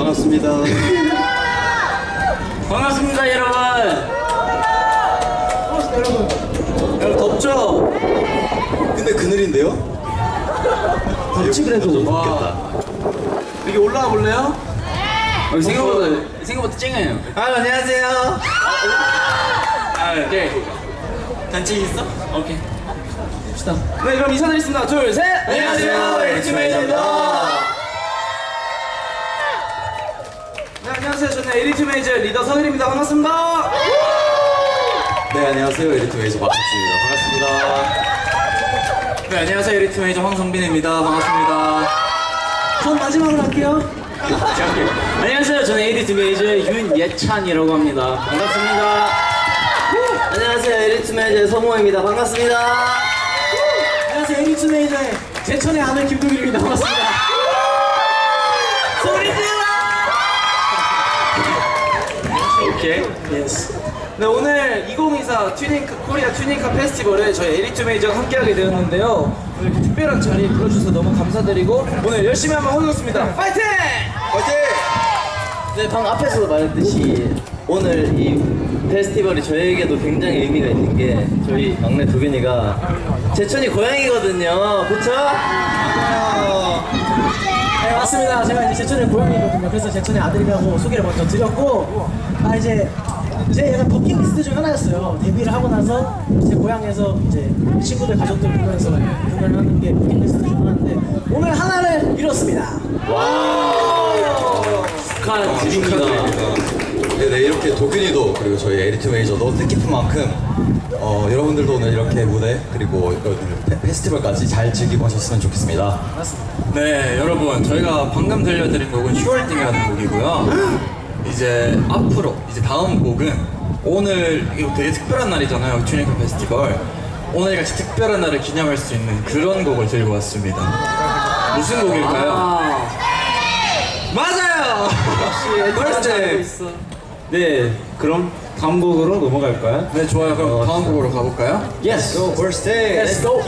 반갑습니다. 반갑습니다 여러분 여러분 덥죠? 근데 그늘인데요? 덥지 그래도 와 여기 올라와 볼래요? 여기 생각보다 생각보다 쨍해요 아 안녕하세요. 아 네. 단체 있어? 오케이 네 그럼 인사드리겠습니다 둘 셋 안녕하세요, 에리트메이저입니다. 네 안녕하세요. 저는 에리트 메이저 리더 서일입니다. 반갑습니다. 네 안녕하세요. 에리트 웨이저 박석수입니다. 반갑습니다. 네 안녕하세요. 에리트 메이저 황성빈입니다. 반갑습니다. 전 마지막으로 할게요. 안녕하세요. 저는 에리트 메이저 윤예찬이라고 합니다. 반갑습니다. 안녕하세요. 에리트 매니저 서모입니다. 반갑습니다. 안녕하세요. 에리트 메이저의 제천의 아는 김동일입니다. 반갑습니다 예스 네 오늘 2024 튜닝카 코리아 튜닝카 페스티벌에 저희 에리트 메이저가 함께하게 되었는데요 오늘 이렇게 특별한 자리에 불러주셔서 너무 감사드리고 오늘 열심히 한번 해보겠습니다 파이팅! 화이팅! 네 방금 앞에서도 말했듯이 오늘 이 페스티벌이 저에게도 굉장히 의미가 있는 게 저희 막내 도균이가 제천이 고향이거든요 그쵸? 네 맞습니다. 제가 이제 제천의 고향이거든요. 그래서 제천의 아들이라고 소개를 먼저 드렸고, 아 이제 제 약간 버킷리스트 중 하나였어요. 데뷔를 하고 나서 제 고향에서 이제 친구들 가족들 보면서 공연을 하는 게 버킷리스트 중 하나인데 오늘 하나를 이뤘습니다. 축하드립니다 이렇게 도균이도 그리고 저희 에리트 웨이저도 뜻깊은 만큼 어, 여러분들도 오늘 이렇게 무대 그리고 페- 페스티벌까지 잘 즐기고 하셨으면 좋겠습니다. 네, 여러분 저희가 방금 들려드린 곡은 10월띵이라는 곡이고요. 이제 앞으로 이제 다음 곡은 오늘 이거 되게 특별한 날이잖아요, 튜닝크 페스티벌. 오늘 같이 특별한 날을 기념할 수 있는 그런 곡을 들고 왔습니다. 무슨 곡일까요? 맞아요. birthday. 네 그럼 다음 곡으로 넘어갈까요? 네, 좋아요. 그럼 다음 곡으로 가볼까요? Yes! Go birthday! Let's go.